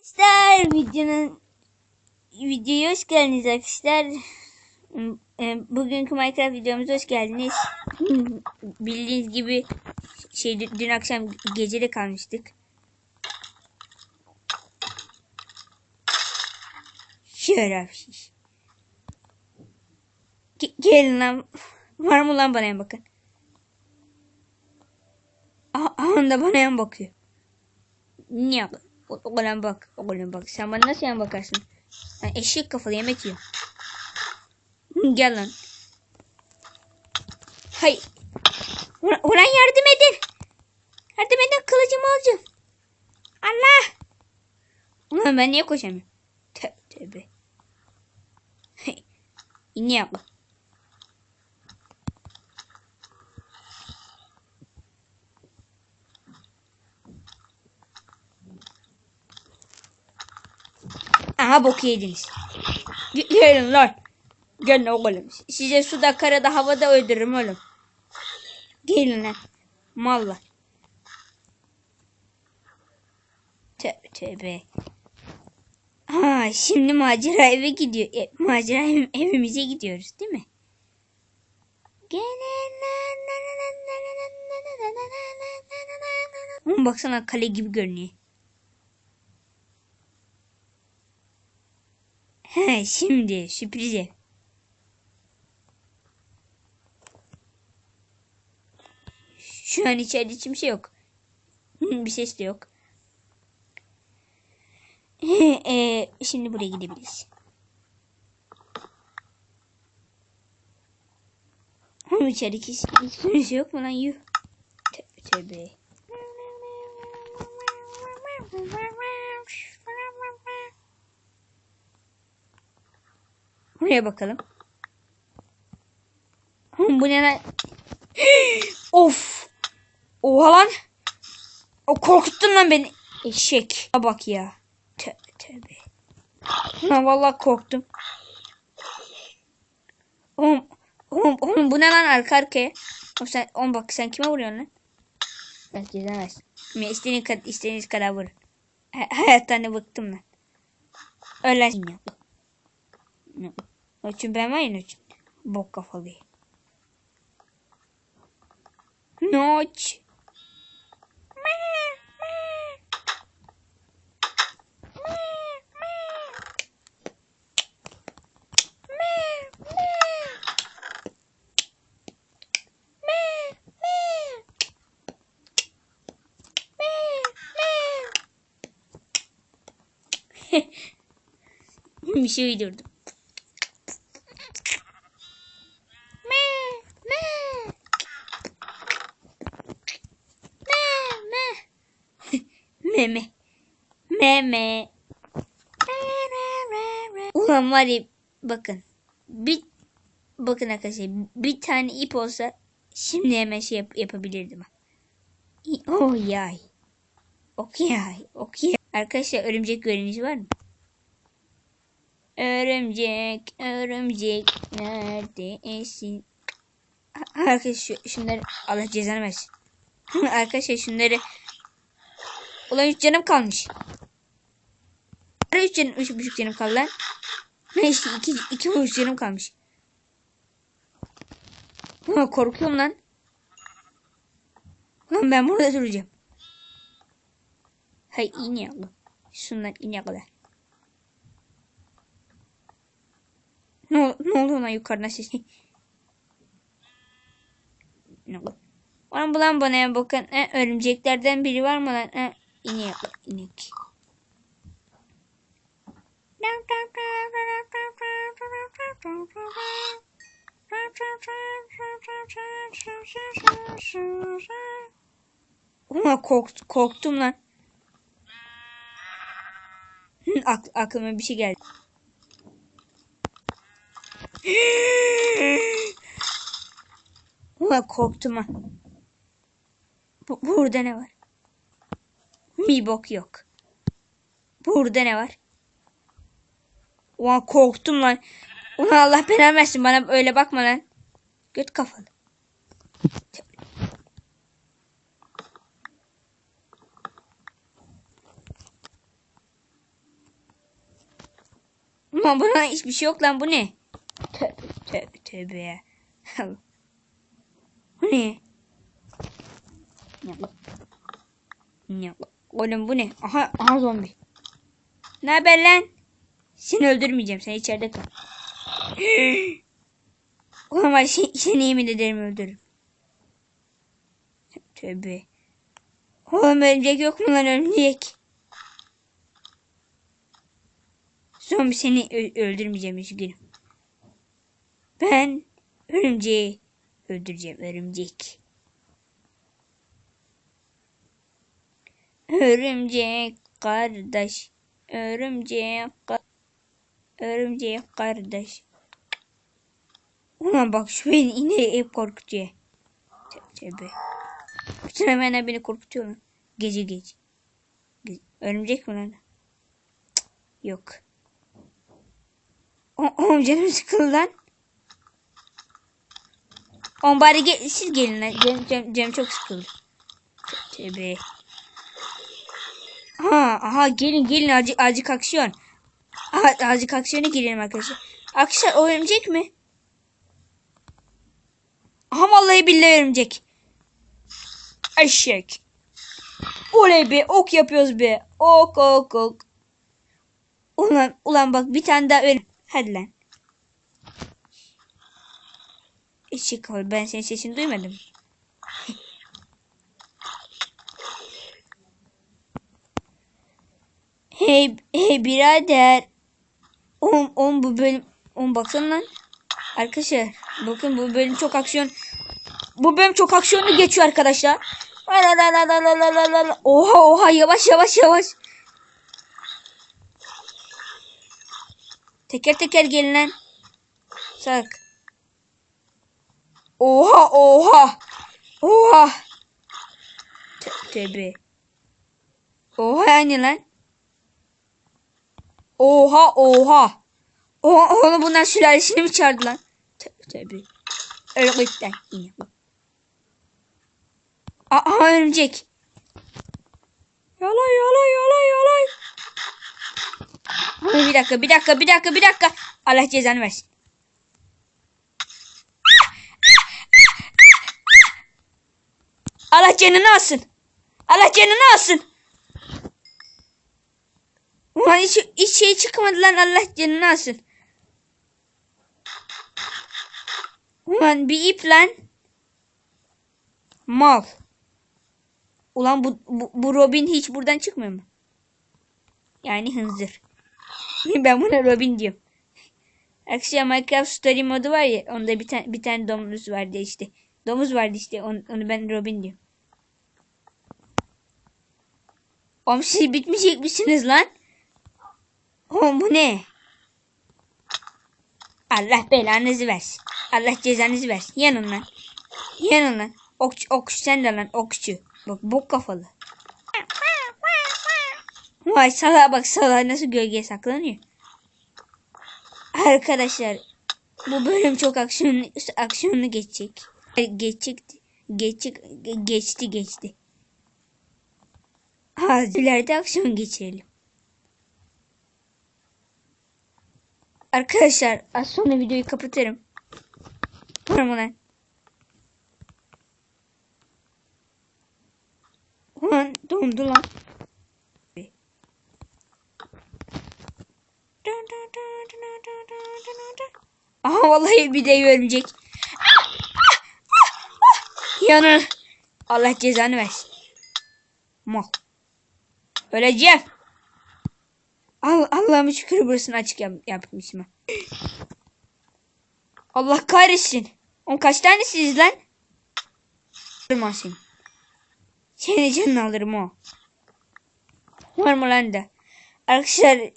Arkadaşlar videonun videoya hoş geldiniz arkadaşlar. E, Bugünkü Minecraft videomuza hoş geldiniz. Bildiğiniz gibi şey dün akşam gecede kalmıştık. Şerefsiz. Ge- Gelin lan. Var mı lan bana yan bakın. Aha, da bana yan bakıyor. Niye? O- Oğlum bak. Oğlum bak. Sen bana nasıl yan bakarsın? Ben eşek kafalı yemek yiyorum. Hı, Gel lan. Hay. Ulan yardım edin. Yardım edin kılıcımı alacağım. Allah. Ulan ben niye koşamıyorum? Tövbe tövbe. Hey. Aha boku yediniz. Ge- Gelin lan. Gelin oğlum. Size suda, karada, havada öldürürüm oğlum. Gelin lan. Mallar. Tövbe tövbe. Ha, şimdi macera eve gidiyor. E, macera ev- evimize gidiyoruz değil mi? Gelin Baksana kale gibi görünüyor. He şimdi sürpriz ev. Şu an içeride kimse yok. Hı, Bir ses de yok. Eee, şimdi buraya gidebiliriz. Ama içeride hiç, hiç kimse yok mu lan yuh. Tövbe tövbe. Buraya bakalım. Hı, Bu ne of. Oha lan. O korkuttun lan beni. Eşek. Ha bak ya. Tövbe tövbe. Ha vallahi korktum. Oğlum, oğlum, oğlum bu ne lan arka arkaya? Oğlum sen, oğlum bak sen kime vuruyorsun lan? Ben cezamaz. İstediğiniz, kadar, istediğiniz kadar vurun. Ha- Hayattan da bıktım lan. Öyle ya. Noçun ya Noçun. Bok kafalı. Noç. Bir şey uydurdum. Meme. Meme. Ulan var ya bakın. Bir bakın arkadaşlar bir tane ip olsa şimdi hemen şey yap- yapabilirdim. Oh yay. Ok yay. Ok yay. Arkadaşlar örümcek göreniniz var mı? Örümcek, örümcek neredesin? A- Arkadaşlar şu, şunları Allah cezanı versin. Arkadaşlar şunları Ulan 3 canım kalmış. Ara 3 canım, 3,5 canım kaldı lan. Ne işte 2 2 3 canım kalmış. Ha, korkuyorum lan. Lan ben burada duracağım. Hay iğne yakla. Şundan iğne yakla. Ne, ol- ne oluyor lan yukarıdan ses? ne oldu? Lan bu lan bana bakın. E, örümceklerden biri var mı lan? E, inek. inek. Ulan korktum, korktum lan. Ak aklıma bir şey geldi. Ulan korktum ha. Bu- burada ne var? Bir bok yok. Burada ne var? Ulan korktum lan. Ulan Allah belanı versin bana öyle bakma lan. Göt kafalı. Ama bana hiçbir şey yok lan bu ne? Tövbe tövbe tövbe ya. Bu ne? Ne? Ne? Oğlum bu ne? Aha, aha zombi. Ne haber lan? Seni öldürmeyeceğim. Sen içeride kal. Ulan var şey, seni yemin ederim öldürürüm. Tövbe. Oğlum örümcek yok mu lan örümcek? Zombi seni öldürmeyeceğim üzgünüm. Ben örümceği öldüreceğim örümcek. Örümcek kardeş. Örümcek Örümcek kardeş. Ulan bak şu beni yine hep korkutuyor. Tövbe. Bütün hemen beni korkutuyor lan. Gece gece. Ge- Örümcek mi lan? Yok. O, oğlum canım sıkıldı lan. Oğlum bari ge- siz gelin lan. Canım, canım, canım çok sıkıldı. Tö- Tövbe. Ha, aha gelin gelin acık acık aksiyon. Aha, azıcık aksiyona girelim arkadaşlar. Arkadaşlar o örümcek mi? Aha vallahi billahi örümcek. Eşek. Oley be ok yapıyoruz be. Ok ok ok. Ulan ulan bak bir tane daha öyle. Hadi lan. Eşek ol ben senin sesini duymadım. Hey hey birader. Oğlum, oğlum bu bölüm. Oğlum baksana lan. Arkadaşlar bakın bu bölüm çok aksiyon. Bu bölüm çok aksiyonlu geçiyor arkadaşlar. Oha oha yavaş yavaş yavaş. Teker teker gelin lan. Sak. Oha oha. Oha. Tövbe. Oha yani lan. Oha oha. Oha oğlum bunlar sülalesini mi çağırdı lan? Tövbe tövbe. Örümcekten yine bak. Aa örümcek. Yalay yalay yalay yalay. Ay, bir dakika bir dakika bir dakika bir dakika. Allah cezanı versin. Allah canını alsın. Allah canını alsın. Ulan hiç, hiç şey çıkmadı lan Allah canını alsın. Ulan bir ip lan. Mal. Ulan bu, bu, bu Robin hiç buradan çıkmıyor mu? Yani hınzır. ben buna Robin diyorum. Arkadaşlar Minecraft Story modu var ya onda bir tane bir tane domuz vardı işte. Domuz vardı işte onu, onu ben Robin diyorum. Oğlum siz bitmeyecek misiniz lan? Oğlum bu ne? Allah belanızı versin. Allah cezanızı versin. Yanın lan. Yanın lan. Okçu, okçu sen de lan okçu. Bak bok kafalı. Vay salağa bak salağa nasıl gölgeye saklanıyor. Arkadaşlar bu bölüm çok aksiyonlu, aksiyonlu geçecek. Geçecekti. Geçecek, geçti geçti. Ha, ileride aksiyon geçirelim. Arkadaşlar az sonra videoyu kapatırım. Mı lan? Ulan dondu lan. Aha vallahi bir de örümcek. Yanır. Allah cezanı versin. Mal. Öleceğim. Al Allah'ım şükür burasını açık yap yapmışım. Allah kahretsin. On kaç tanesiz lan? Alırım seni. Seni canını alırım o. Var mı lan da? Arkadaşlar